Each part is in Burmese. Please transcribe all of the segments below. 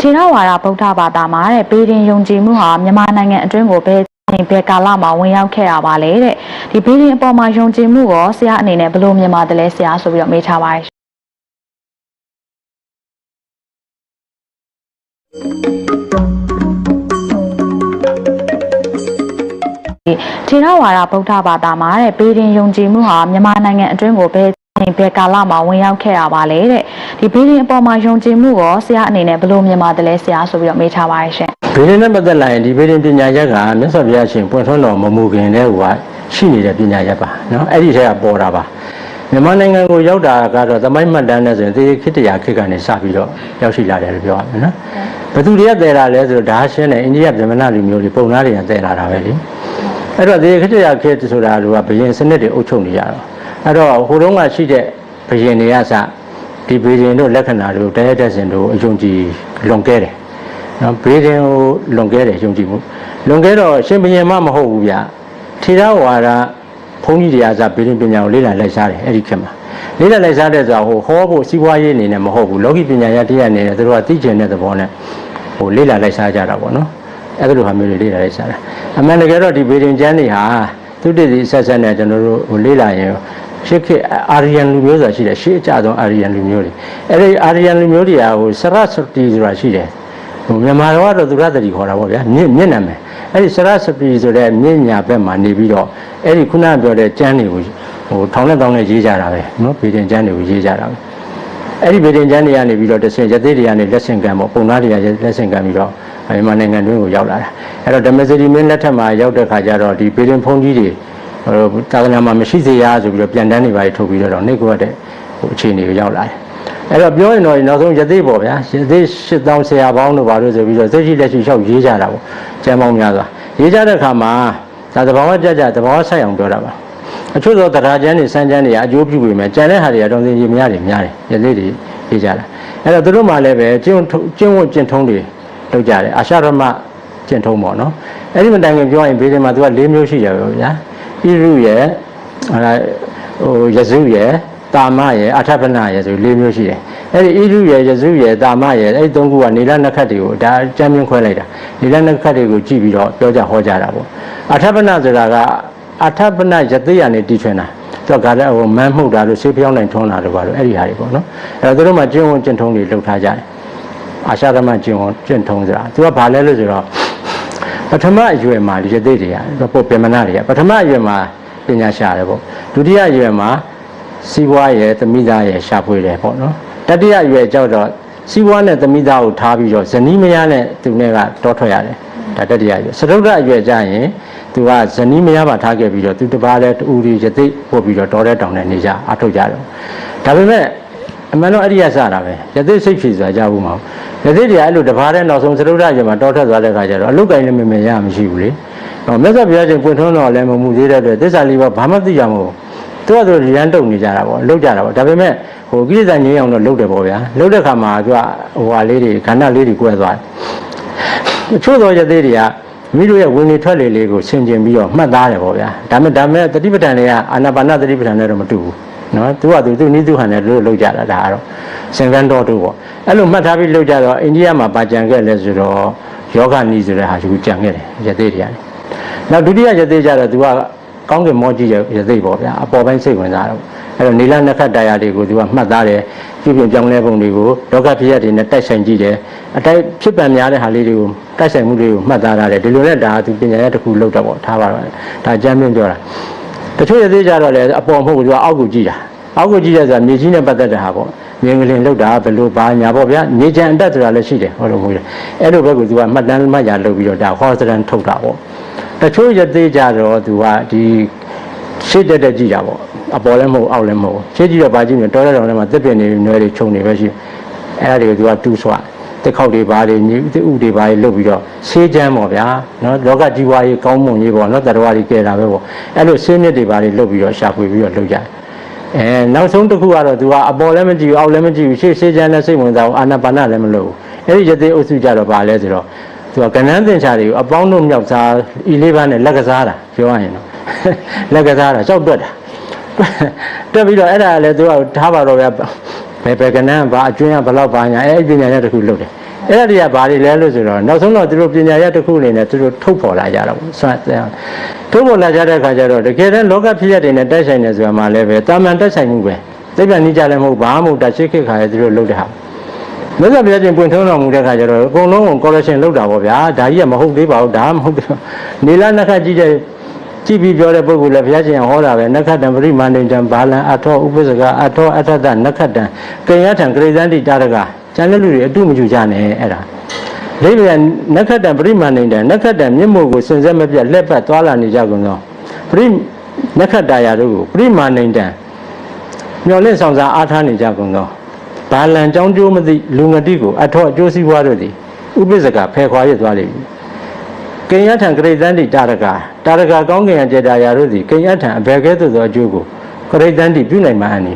ထေရဝါဒဗုဒ္ဓဘာသာမှာတဲ့ဘေးရင်ယုံကြည်မှုဟာမြန်မာနိုင်ငံအတွင်းကိုဘယ်ချိန်ဘယ်ကာလမှာဝင်ရောက်ခဲ့တာပါလဲတဲ့ဒီဘေးရင်အပေါ်မှာယုံကြည်မှုကိုဆရာအနေနဲ့ဘယ်လိုမြင်ပါတယ်လဲဆရာဆိုပြီးတော့မေးထားပါတယ်ရှင်ထေရဝါဒဗုဒ္ဓဘာသာမှာတဲ့ဘေးရင်ယုံကြည်မှုဟာမြန်မာနိုင်ငံအတွင်းကိုဘယ်ချိ န်ဘယ်ကာလမှာဝင်ရောက်ခဲ့တာပါလဲတဲ့ဒီဘေးရင်အပေါ်မှာယုံကြည်မှုကိုဆရာအနေနဲ့ဘယ်လိုမြင်ပါတယ်လဲဆရာဆိုပြီးတော့မေးထားပါတယ်ရှင်ဗေဒင်နဲ့ပတ်သက်လာရင်ဒီဗေဒင်ပညာရက်ကမြတ်စွာဘုရားရှင်ပွင့်ထွန်းတော်မမူခင်တည်းကရှိနေတဲ့ပညာရက်ပါနော်အဲ့ဒီထက်ကပေါ်တာပါမြန်မာနိုင်ငံကိုရောက်တာကတော့သမိုင်းမှတ်တမ်းနဲ့ဆိုရင်သေခေတ္တရာခေတ်ကနေစပြီးတော့ရောက်ရှိလာတယ်လို့ပြောရမယ်နော်ဘယ်သူတွေကတည်လာလဲဆိုတော့ဒါရှင်းတယ်အိန္ဒိယဗြဟ္မဏလူမျိုးတွေပုံသားတွေကတည်လာတာပဲလေအဲ့တော့သေခေတ္တရာခေတ်ဆိုတာကဘယင်စနစ်တွေအုပ်ချုပ်နေရတော့ အဲ့တော့ဟိုတုန်းကရှိတဲ့ဘယင်တွေကစဒီဗေဒင်တို့လက္ခဏာတို့တရားတက်စဉ်တို့အယုံကြည်လွန်ကဲတယ်နော်ဘေးရင်ကိုလွန်ခဲ့တယ်ယုံကြည်မှုလွန်ခဲ့တော့ရှင်ဘုရင်မမဟုတ်ဘူးဗျထေရဝါဒဘုန်းကြီးတရားစားဘေးရင်ပညာကိုလေ့လာလိုက်စားတယ်အဲ့ဒီခေတ်မှာလေ့လာလိုက်စားတဲ့ဆိုတော့ဟိုဟောဖို့စီးပွားရေးအနေနဲ့မဟုတ်ဘူးလောကီပညာရတရားအနေနဲ့သူတို့ကသိကျင်တဲ့သဘောနဲ့ဟိုလေ့လာလိုက်စားကြတာပေါ့နော်အဲ့ဒါလိုဟာမျိုးတွေလေ့လာလိုက်စားတာအမှန်တကယ်တော့ဒီဘေးရင်ကျမ်းတွေဟာသူတည်တည်ဆက်ဆက်နဲ့ကျွန်တော်တို့ဟိုလေ့လာရင် ရှစ်ခေတ်အာရီယန်လူမျိုးဆိုတာရှိတယ်ရှေးအကြဆုံးအာရီယန်လူမျိုးတွေအဲ့ဒီအာရီယန်လူမျိုးတွေကဟိုစရတ်စတီဆိုတာရှိတယ်ဟိုမြန်မာတော်ကတော့သူရတတိခေါ်တာပေါ့ဗျာမြင့်မြင့်နာမယ်အဲ့ဒီစရစပီဆိုတဲ့မြင့်ညာဘက်မှာနေပြီးတော့အဲ့ဒီခုနကပြောတဲ့ကျမ်းတွေကိုဟိုထောင်နဲ့တောင်းနဲ့ရေးကြတာပဲနော်ဗေဒင်ကျမ်းတွေကိုရေးကြတာပဲအဲ့ဒီဗေဒင်ကျမ်းတွေကနေပြီးတော့တဆင်ရသေးတွေကနေလက်ဆင့်ကမ်းပေါ့ပုံသားတွေကလက်ဆင့်ကမ်းပြီးတော့မြန်မာနိုင်ငံတွင်းကိုရောက်လာတာအဲ့တော့ဓမ္မစရီမင်းလက်ထက်မှာရောက်တဲ့ခါကျတော့ဒီဗေဒင်ဖုန်ကြီးတွေဟို သာသနာမှာမရှိစေရဆိုပြီးတော့ပြန်တန်းတွေပါထုတ်ပြီးတော့နှိတ်ကွက်တဲ့ဟိုအခြေအနေကိုရောက်လာတယ်အဲ့တော့ပြောရင်တော့နောက်ဆုံးရသေးပေါ့ဗျာရသေး8000ဆရာပေါင်းတို့ဘာလို့ဆိုပြီးတော့သိရှိလက်ရှိလျှောက်ရေးကြတာပေါ့ကျမ်းပေါင်းများစွာရေးကြတဲ့အခါမှာဒါသဘာဝကြကြသဘာဝဆိုင်အောင်ပြောတာပါအချို့သောတရားကျမ်းတွေစံကျမ်းတွေအကျိုးပြုပေမဲ့ကျန်တဲ့ဟာတွေကတော့သိရင်များတယ်များတယ်ရသေးတွေရေးကြတာအဲ့တော့သူတို့မှလည်းပဲကျင့်ကျင့်ဝတ်ကျင့်ထုံးတွေလုပ်ကြတယ်အာရှရမကျင့်ထုံးပေါ့နော်အဲ့ဒီမတိုင်ခင်ပြောရင်ဘေးတွေမှာသူက၄မျိုးရှိတယ်ဗျာ ဣရုရဲ့ဟိုဟိုယဇုရဲ့တာမရဲ့အထပနရဲ့ဆို၄မျိုးရှိတယ်အဲ့ဒီဣရုရဲ့ယဇုရဲ့တာမရဲ့အဲ့ဒီသုံးခုကနေလနက္ခတ်တွေကိုဒါကျမ်းပြင်းခွဲလိုက်တာနေလနက္ခတ်တွေကိုကြည့်ပြီးတော့ပြောကြဟောကြတာပေါ့အထပနဆိုတာကအထပနယသိရနေတီးထွင်တာသူကလည်းဟိုမန်းမှုတ်တာလို့ဆေးပြောင်းနိုင်ထွန်းတာလို့ပါလို့အဲ့ဒီဟာတွေပေါ့နော်အဲ့တော့သူတို့မှကျင့်ဝတ်ကျင့်ထုံးတွေလုပ်ထားကြတယ်အာရှရမကျင့်ဝတ်ကျင့်ထုံးဆိုတာသူကဘာလဲလို့ဆိုတော့ ပထမအရွယ်မှာဒီယသိတွေကပုပ္ပေမနာတွေကပထမအရွယ်မှာပညာရှာတယ်ပေါ့ဒုတိယအရွယ်မှာစီးပွားရဲ့သမိသားရဲ့ရှာဖွေတယ်ပေါ့နော်တတိယအရွယ်ကြောက်တော့စီးပွားနဲ့သမိသားကိုထားပြီးတော့ဇနီးမယားနဲ့သူနဲ့ကတောထွက်ရတယ်ဒါတတိယအရွယ်စတုဒ္ဒအရွယ်ကျရင်သူကဇနီးမယားပါထားခဲ့ပြီးတော့သူတပားလဲတူရီရသိပို့ပြီးတော့တောတဲ့တောင်နဲ့နေကြအထုတ်ကြတော့ဒါပေမဲ့ အမှန်တော့အဲ့ဒီရစတာပဲရသိစိတ်ဖြေစွာကြဘူးမဟုတ်ရသိတွေကအဲ့လိုတပားတဲ့နောက်ဆုံးစတုဒ္ဒအရွယ်မှာတောထွက်သွားတဲ့ခါကျတော့အလုတ်ကိုင်းလည်းမမရမရှိဘူးလေဟောမြတ်စွာဘုရားရှင်ပွင့်ထွန်းတော်လည်းမမှုသေးတဲ့အတွက်သစ္စာလေးပါးဘာမှသိကြမဟုတ်ဘူးသူကသူရန်တုံနေကြတာပေါ့လှုပ်ကြတာပေါ့ဒါပေမဲ့ဟိုကိလေသာငြိမ်းအောင်တော့လှုပ်တယ်ပေါ့ဗျာလှုပ်တဲ့ခါမှာသူကဟိုဟာလေးတွေခန္ဓာလေးတွေကွဲသွားတယ်အချို့သောရသေးတွေကမိတို့ရဲ့ဝင်နေထွက်လေလေးကိုဆင်ကျင်ပြီးတော့မှတ်သားတယ်ပေါ့ဗျာဒါမဲ့ဒါမဲ့တတိပဋ္ဌာန်တွေကအာနာပါနတတိပဋ္ဌာန်နဲ့တော့မတူဘူး နော်သူကသူသူနိသူဟန်နဲ့တို့လှုပ်ကြတာဒါကတော့စင်ကန်းတော်တို့ပေါ့အဲ့လိုမှတ်ထားပြီးလှုပ်ကြတော့အိန္ဒိယမှာပါကြံခဲ့လဲဆိုတော့ယောဂနီဆိုတဲ့ဟာယူကြံခဲ့တယ်ရသေးတွေကလည်းနောက်ဒုတိယရသေးကြတော့သူကကောင်းကင်မောကြီးရဲ့ရသိပေါ့ဗျာအပေါ်ပိုင်းစိတ်ဝင်စားတော့အဲ့တော့နီလနက္ခတ်တရားတွေကိုသူကမှတ်သားတယ်ပြုပြင်ပြောင်းလဲပုံတွေကိုလောကဖြစ်ရတွေနဲ့တိုက်ဆိုင်ကြည့်တယ်အတိုက်ဖြစ်ပံများတဲ့ဟာလေးတွေကိုတိုက်ဆိုင်မှုတွေကိုမှတ်သားရတယ်ဒီလိုနဲ့ဒါကသူပညာရတစ်ခုလောက်တော့ပေါ့ထားပါတော့ဒါအကျမ်းပြင်းပြောတာ တချို့ရသေးကြတော့လေအပေါ်မဟုတ်ဘူးသူကအောက်ကိုကြည့်တာအောက်ကိုကြည့်ရဆိုတာမြေကြီးနဲ့ပတ်သက်တဲ့ဟာပေါ့မြင်ကလေးလောက်တာဘယ်လိုပါညာပေါ့ဗျာနေချံအတက်ဆိုတာလည်းရှိတယ်ဟောလို့မဟုတ်ဘူးအဲ့လိုဘက်ကိုသူကမှတ်တမ်းမှတ်ရလုပ်ပြီးတော့ဒါဟောစရန်ထုတ်တာပေါ့တချို့ရသေးကြတော့သူကဒီရှေ့တက်တက်ကြည့်တာပေါ့အပေါ်လည်းမဟုတ်အောက်လည်းမဟုတ်ရှေ့ကြည့်တော့ဗာကြည့်နေတော်တဲ့တော်ထဲမှာတက်ပြနေနွယ်တွေခြုံနေပဲရှိအဲ့ဒါတွေကိုသူကတူးဆွ တက်ခောက်တွေဘာတွေညဥ်ဥတွေဘာတွေလုပ်ပြီးတော့ဆေးချမ်းပေါ့ဗျာနော်လောကကြီးပွားရေးကောင်းမွန်ရေးပေါ့နော်တရားတွေကဲတာပဲပေါ့အဲ့လိုဆေးမြစ်တွေဘာတွေလုပ်ပြီးတော့ရှာဖွေပြီးတော့လုပ်ကြတယ်အဲနောက်ဆုံးတစ်ခုကတော့သူကအပေါ်လည်းမကြည့်ဘူးအောက်လည်းမကြည့်ဘူးရှေ့ဆေးချမ်းလည်းစိတ်ဝင်စားဘူးအာနာပါနလည်းမလုပ်ဘူးအဲ့ဒီရသေးအုပ်စုကြတော့ဗာလဲဆိုတော့သူကကဏ္ဍသင်္ချာတွေကိုအပေါင်းတို့မြောက်စားဤလေးပါးနဲ့လက်ကစားတာပြောရရင်တော့လက်ကစားတာကြောက်တွက်တာတွက်ပြီးတော့အဲ့ဒါလည်းသူကထားပါတော့ဗျာ ဘယ်ဘယ်ကဏ္ဍဘာအကျွင်းကဘယ်လောက်ပါညာအဲ့ဒီပညာနဲ့တခုလုပ်တယ်အဲ့ဒါတွေကဘာတွေလဲလို့ဆိုတော့နောက်ဆုံးတော့သူတို့ပညာရတစ်ခုအနေနဲ့သူတို့ထုတ်ဖော်လာကြတာပေါ့ဆွမ်းထုတ်ဖော်လာကြတဲ့အခါကျတော့တကယ်တမ်းလောကဖြစ်ရတဲ့နဲ့တိုက်ဆိုင်နေဆိုတာမှလည်းပဲတာမန်တိုက်ဆိုင်မှုပဲသိပ္ပံနိကြလည်းမဟုတ်ဘာမှမဟုတ်တာရှိခိခါရသူတို့လုပ်တဲ့ဟာမြတ်စွာဘုရားရှင်ပွင့်ထုံးတော်မူတဲ့အခါကျတော့အကုန်လုံးကို correction လုပ်တာပေါ့ဗျာဒါကြီးကမဟုတ်သေးပါဘူးဒါမှမဟုတ်ဘူးနေလာနခကြည့်တဲ့ ကြည့်ပြီးပြောတဲ့ပုဂ္ဂိုလ်လည်းဘုရားရှင်ဟောတာပဲနက္ခတံပရိမာဏိတံဘာလံအထောဥပ္ပစကအထောအထတနက္ခတံကိယထံဂရိသန္တိတာရကကျန်တဲ့လူတွေအတုမကျူကြနဲ့အဲ့ဒါဒိဗ္ဗယနက္ခတံပရိမာဏိတံနက္ခတံမျက်မှောက်ကိုစင်စက်မပြတ်လက်ပတ်သွားလာနေကြကုန်သောပရိနက္ခတရာတို့ကိုပရိမာဏိတံမျောလင့်ဆောင်စားအားထားနေကြကုန်သောဘာလံကြောင်းကျိုးမသိလူငတိကိုအထောအကျိုးစီးပွားတို့သည်ဥပ္ပစကဖယ်ခွာရသွားလိမ့်မည် ကိญယထံဂရိတန္တိတာရကတာရကကောင်းကင်ရကျေတာရာတို့သည်ကိญယထံအဘယ်ကဲ့သို့သောအကျိုးကိုဂရိတန္တိပြုနိုင်မှအနိ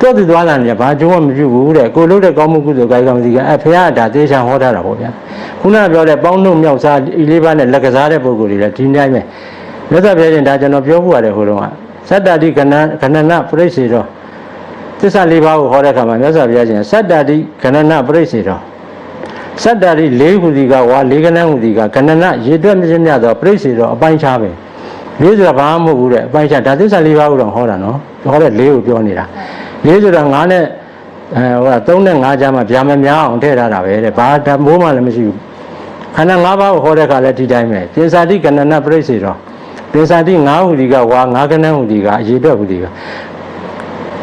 တော့သူသွားလာနေဘာအကျိုးမှမပြုဘူးတဲ့ကိုလို့တဲ့ကောင်းမှုကုသိုလ်ကာယကံစီကအဖရာဒါသေချာဟောထားတာပေါ့ဗျာခုနကပြောတဲ့ပေါင်းနှုတ်မြောက်စားဤလေးပါးနဲ့လက်ကစားတဲ့ပုဂ္ဂိုလ်တွေလည်းဒီတိုင်းပဲမြတ်စွာဘုရားရှင်ဒါကျွန်တော်ပြောဖို့ရတယ်ဟိုတုန်းကသတ္တတိကဏကဏနပရိစ္ဆေတော်သစ္စာလေးပါးကိုဟောတဲ့အခါမှာမြတ်စွာဘုရားရှင်သတ္တတိကဏနပရိစ္ဆေတော် စတ္တာရိလေးခုစီကဝါလေးကနန်းခုစီကကဏနရေတွက်မစင်းမြတ်သောပြိစ္ဆေတော့အပိုင်းခြားပဲလေးဆိုတာဘာမှမဟုတ်ဘူးတဲ့အပိုင်းခြားဒါသစ္စာလေးပါးကိုတော့ဟောတာနော်ဟောတဲ့လေးကိုပြောနေတာလေးဆိုတာငါးနဲ့အဲဟိုကသုံးနဲ့ငါးကြားမှာဗျာမများအောင်ထည့်ထားတာပဲတဲ့ဘာဓမိုးမှလည်းမရှိဘူးခန္ဓာ၅ပါးကိုဟောတဲ့အခါလည်းဒီတိုင်းပဲပိစာတိကဏနပြိစ္ဆေတော့ပိစာတိ၅ခုစီကဝါ၅ကနန်းခုစီကရေတွက်ခုစီက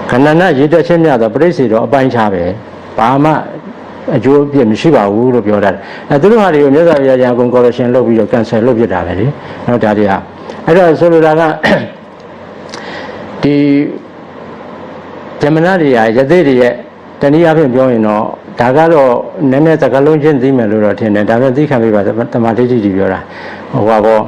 ခန္ဓာနရေတွက်ချင်းမြတ်သောပြိစ္ဆေတော့အပိုင်းခြားပဲဘာမှ အကျိုးအပြည့်မရှိပါဘူးလို့ပြောတာ။အဲသူတို့ဟာတွေကိုမြတ်စွာဘုရားကျန်အကုန် correction လုပ်ပြီးတော့ cancel လုပ်ပြတာပဲလေ။နော်ဒါတွေကအဲ့တော့ဆိုလိုတာကဒီဇမနာတွေရယသိတွေရဲ့တနည်းအားဖြင့်ပြောရင်တော့ဒါကတော့နည်းနည်းသကလုံးချင်းသိမယ်လို့တော့ထင်တယ်ဒါပေမဲ့သိခံပြပါတမာဒိဋ္ဌိတွေပြောတာဟိုပါပေါ့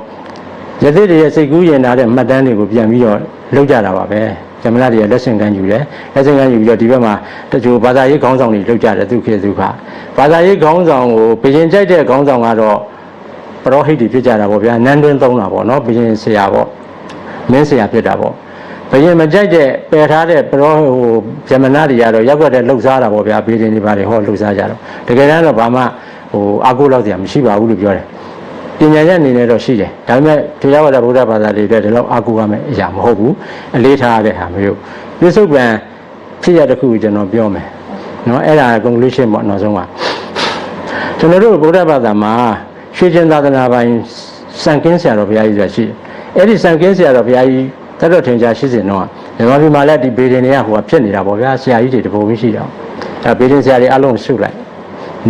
ယသိတွေရဲ့စိတ်ကူးရင်ထားတဲ့မှတ်တမ်းတွေကိုပြန်ပြီးတော့လုပ်ကြတာပါပဲဇမနာတွေရဲ့လက်ဆင့်ကမ်းယူတယ်လက်ဆင့်ကမ်းယူပြီးတော့ဒီဘက်မှာတချို့ဘာသာရေးခေါင်းဆောင်တွေလုပ်ကြတယ်သူခေသူခဘာသာရေးခေါင်းဆောင်ကိုဘယင်ကြိုက်တဲ့ခေါင်းဆောင်ကတော့ပရောဟိတ်တွေဖြစ်ကြတာပေါ့ဗျာနန်းတွင်းသုံးတာပေါ့နော်ဘယင်ဆရာပေါ့မင်းဆရာဖြစ်တာပေါ့ဘယင်မကြိုက်တဲ့ပယ်ထားတဲ့ပရောဟိုဇမနာတွေကတော့ရက်ွက်တဲ့လှုပ်ရှားတာပေါ့ဗျာဘီရင်တွေပါတယ်ဟောလှုပ်ရှားကြတော့တကယ်တမ်းတော့ဘာမှဟိုအာကိုလောက်စရာမရှိပါဘူးလို့ပြောတယ် ပညာရအနေနဲ့တော့ရှိတယ်ဒါပေမဲ့တရားဝါဒဗုဒ္ဓဘာသာတွေအတွက်ဒီလောက်အားကိုးရမယ့်အရာမဟုတ်ဘူးအလေးထားရတဲ့ဟာမျိုးပြစ္ဆုတ်ပံဖြစ်ရတဲ့ခုကိုကျွန်တော်ပြောမယ်နော်အဲ့ဒါ conclusion ပေါ့နောက်ဆုံးကကျွန်တော်တို့ဗုဒ္ဓဘာသာမှာရွှေကျင်သာသနာပိုင်စံကင်းဆရာတော်ဘုရားကြီးဆိုတာရှိတယ်အဲ့ဒီစံကင်းဆရာတော်ဘုရားကြီးတတ်တော်ထင်ရှားရှိစဉ်တော့မြန်မာပြည်မှာလည်းဒီဗေဒင်တွေကဟိုကဖြစ်နေတာပေါ့ဗျာဆရာကြီးတွေတပုံကြီးရှိတော့ဒါဗေဒင်ဆရာတွေအလုံးစုလိုက်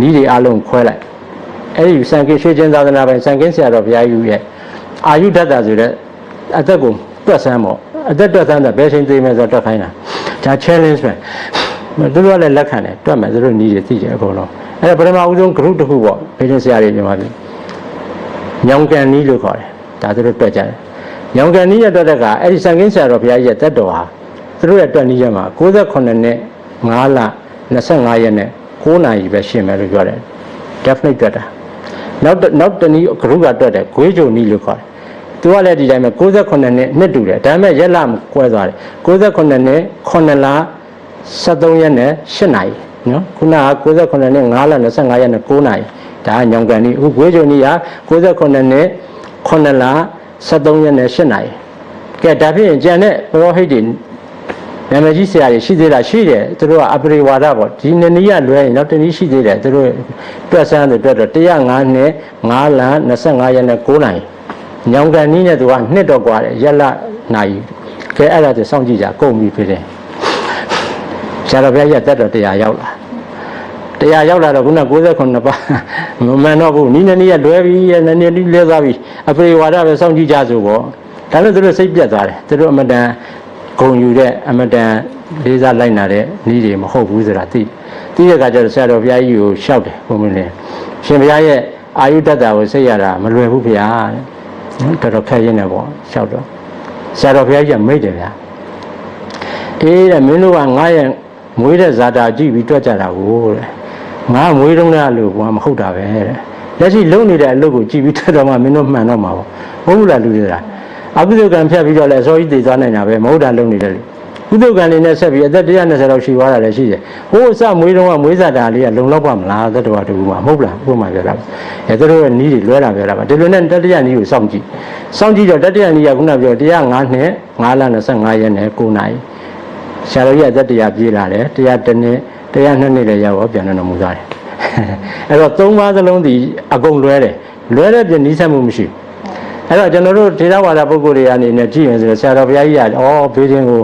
နီးတွေအလုံးခွဲလိုက် အဲ့ဒီစံကိရွှေချင်းသာသနာပိုင်စံကင်းဆရာတော်ဘုရားကြီးရဲ့အာယုဒတ္တဆိုတဲ့အသက်ကိုတွက်ဆန်းပေါ့အသက်တွက်ဆန်းတာဘယ်ချိန်သိမယ်ဆိုတော့တွက်ခိုင်းတာဒါ challenge ပဲသူတို့ကလည်းလက်ခံတယ်တွက်မယ်သူတို့နီးတယ်သိတယ်အကုန်လုံးအဲ့ဒါပထမဦးဆုံး group တစ်ခုပေါ့ဘယ်ချင်းဆရာတွေမြန်မာပြည်ညောင်ကန်နီးလို့ခေါ်တယ်ဒါသူတို့တွက်ကြတယ်ညောင်ကန်နီးရတွက်တဲ့ကအဲ့ဒီစံကင်းဆရာတော်ဘုရားကြီးရဲ့တက်တော်ဟာသူတို့ရဲ့တွက်နီးရက်မှာ68နှစ်5လ25ရက်နဲ့9နာရီပဲရှင်းမယ်လို့ပြောတယ် definite တွက်တာ နောက်တစ်နောက်တနည်းဂရုကတွက်တယ်ဂွေးကြုံနီးလို့ခေါ်တယ်သူကလည်းဒီတိုင်းပဲ68နှစ်နှစ်တူတယ်ဒါပေမဲ့ရက်လမကွဲသွားတယ်68နှစ်9လ73ရက်နဲ့8နာရီနော်ခုနက68နှစ်5လ25ရက်နဲ့9နာရီဒါကညောင်ကန်နီးအခုဂွေးကြုံနီးက68နှစ်9လ73ရက်နဲ့8နာရီကဲဒါဖြင့်ကြံတဲ့ပရောဟိတ်တွေ နာမည်ကြီးဆရာတွေရှိသေးလားရှိတယ်သူတို့ကအပရိဝါဒပေါ့ဒီနည်းနည်းကလွဲရင်နောက်တနည်းရှိသေးတယ်သူတို့တွက်ဆန်းတယ်တွက်တော့105နှစ်5လ25ရက်နဲ့9နိုင်ညောင်ကန်နီးနဲ့သူကနှစ်တော့กว่าတယ်ရက်လနိုင်ကဲအဲ့ဒါတည်းစောင့်ကြည့်ကြကုန်ပြီဖြစ်တယ်ဆရာတော်ဘုရားကြီးကတက်တော့တရားရောက်လာတရားရောက်လာတော့ခုန69ပါးမမှန်တော့ဘူးနီးနည်းနည်းကလွဲပြီးနည်းနည်းလေးလဲသွားပြီအပရိဝါဒပဲစောင့်ကြည့်ကြဆိုပေါ့ဒါလို့သူတို့စိတ်ပြတ်သွားတယ်သူတို့အမတန် ဂုံယူတဲ့အမတန်လေးစားလိုက်နာတဲ့ဤတွေမဟုတ်ဘူးဆိုတာသိသိတဲ့အခါကျတော့ဆရာတော်ဘုရားကြီးကိုရှောက်တယ်ဘုံမင်းလေးရှင်ဘုရားရဲ့အာယုတ္တတာကိုစိတ်ရတာမလွယ်ဘူးဗျာတဲ့နော်တော်တော်ခက်ရင်းနေပေါ့ရှောက်တော့ဆရာတော်ဘုရားကြီးကမိတ်တယ်ဗျာအေးတဲ့မင်းတို့ကငါရဲ့မွေးတဲ့ဇာတာကြည့်ပြီးတွက်ကြတာကိုတဲ့ငါမွေးတုံးတဲ့အလုပ်ကမဟုတ်တာပဲတဲ့လက်ရှိလုံနေတဲ့အလုပ်ကိုကြည့်ပြီးတွက်တော့မှမင်းတို့မှန်တော့မှာပေါ့ဟုတ်ဘူးလားလူတွေက အကုသိုလ်ကံဖြတ်ပြီးတော့လည်းအစောကြီးတည်သွားနိုင်တာပဲမဟုတ်တာလုံးနေတယ်လေကုသကံနေနဲ့ဆက်ပြီးအသက်120လောက်ရှိသွားတာလည်းရှိတယ်ဟိုးအစမွေးတုန်းကမွေးစားတာလေးကလုံလောက်ပါမလားသက်တော်တူမှာမဟုတ်လားဥပမာပြောတာအဲသူတို့ရဲ့နီးတွေလွဲတာပြောတာပါဒီလိုနဲ့တတိယနီးကိုစောင့်ကြည့်စောင့်ကြည့်တော့တတိယနီးကခုနပြော105နှစ်9လ25ရက်နဲ့9နိုင်ဆရာတော်ကြီးအသက်100ပြေးလာတယ်100တနှစ်102နှစ်လည်းရောက်တော့ပြန်တော်မူသွားတယ်အဲ့တော့သုံးပါးစလုံးဒီအကုန်လွဲတယ်လွဲတဲ့ပြင်နီးစပ်မှုမရှိဘူး အဲ့တော့ကျွန်တော်တို့ထေရဝါဒပုဂ္ဂိုလ်တွေအနေနဲ့ကြည့်ရင်ဆိုဆရာတော်ဘုရားကြီးကဩဘေးချင်းကို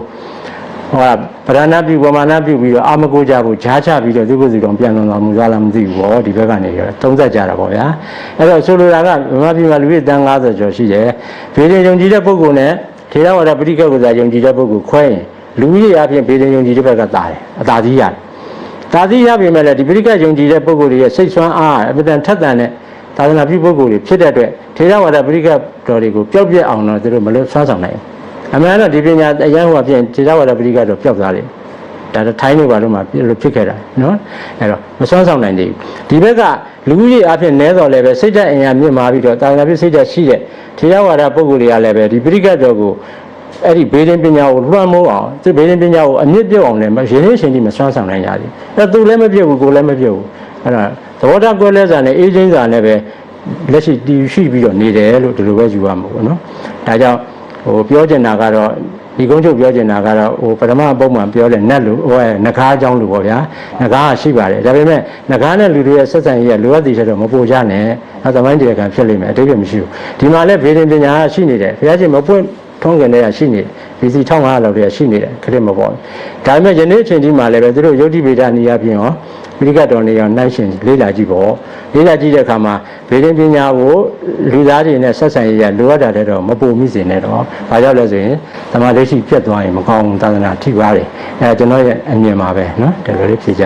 ဟောပရဏပြုပမာဏပြုပြီးတော့အာမကိုကြဖို့ဈာချပြီးတော့သူကိုယ်စီတော်ပြန်တော်မူသွားလားမသိဘူးဗောဒီဘက်ကနေရောသုံးသက်ကြတာဗောဗျာအဲ့တော့ဆိုလိုတာကမြန်မာပြည်မှာလူတွေတန်း90ကျော်ရှိတယ်ဘေးချင်းယုံကြည်တဲ့ပုဂ္ဂိုလ်နဲ့ထေရဝါဒပရိက္ခကုဇာယုံကြည်တဲ့ပုဂ္ဂိုလ်ခွဲရင်လူကြီးအပြင်ဘေးချင်းယုံကြည်တဲ့ဘက်ကတာတယ်အသာကြီးရတယ်ဒါသိရပြီမဲ့လည်းဒီပရိက္ခယုံကြည်တဲ့ပုဂ္ဂိုလ်တွေရဲ့စိတ်ဆွမ်းအားအပဒံထက်တန်တဲ့ သာသနာပြုပုဂ္ဂိုလ်တွေဖြစ်တဲ့အတွက်ထေရဝါဒပရိက္ခတော်တွေကိုပျောက်ပြက်အောင်တော့သူတို့မလွတ်ဆွမ်းဆောင်နိုင်ဘူးအမှန်တော့ဒီပညာအရန်ဟိုအပြင်ထေရဝါဒပရိက္ခတော့ပျောက်သွားတယ်ဒါတော့ထိုင်းနေပါတော့မှလို့ဖြစ်ခဲ့တာနော်အဲ့တော့မဆွမ်းဆောင်နိုင်သေးဘူးဒီဘက်ကလူကြီးအဖြစ်နဲတော်လည်းပဲစိတ်ဓာတ်အင်အားမြင့်မာပြီးတော့သာသနာပြုစိတ်ဓာတ်ရှိတဲ့ထေရဝါဒပုဂ္ဂိုလ်တွေကလည်းပဲဒီပရိက္ခတော်ကိုအဲ့ဒီဘေးရင်ပညာကိုလွှမ်းမိုးအောင်သူဘေးရင်ပညာကိုအမြင့်ပြုတ်အောင်လည်းရင်းရင်းရှင်ကြီးမဆွမ်းဆောင်နိုင်ကြဘူးအဲ့သူလည်းမပြုတ်ဘူးကိုလည်းမပြုတ်ဘူးအဲ့ဒါသ ဘောထားကွဲလဲစာနဲ့အေးချင်းစာနဲ့ပဲလက်ရှိတည်ရှိပြီးတော့နေတယ်လို့ဒီလိုပဲယူရမှာပေါ့နော်ဒါကြောင့်ဟိုပြောချင်တာကတော့ဒီကုန်းချုပ်ပြောချင်တာကတော့ဟိုပထမပုံမှန်ပြောတဲ့နတ်လူဟိုငကားအကြောင်းလူပေါ့ဗျာငကားကရှိပါတယ်ဒါပေမဲ့ငကားနဲ့လူတွေရဲ့ဆက်ဆံရေးကလိုအပ်တဲ့ချက်တော့မပိုကြနဲ့အဲသမိုင်းတရားကဖြစ်လိမ့်မယ်အတိတ်ကမရှိဘူးဒီမှာလည်းဗေဒင်ပညာကရှိနေတယ်ဘုရားရှင်မပွင့်ထုံးကန်တဲ့ကရှိနေတယ်ဒီစီ1500လောက်တည်းကရှိနေတယ်ခရစ်မပေါ်ဒါပေမဲ့ယနေ့အချိန်ဒီမှာလည်းပဲသူတို့ယုတ်တိဗေဒနီးယားပြင်ရော ပရိကတော်နေအောင်နှိုင်းရှင်လေ့လာကြည့်ပေါ့လေ့လာကြည့်တဲ့အခါမှာဗေဒင်ပညာကိုလူသားတွေနဲ့ဆက်ဆံရေးရလိုအပ်တာတဲ့တော့မပုံမိစေနဲ့တော့ဘာကြောင့်လဲဆိုရင်သမာဓိရှိပြတ်သွားရင်မကောင်းဘူးသာသနာထိပါတယ်အဲကျွန်တော်ရဲ့အမြင်ပါပဲနော်ဒါလိုလေးဖြေကြ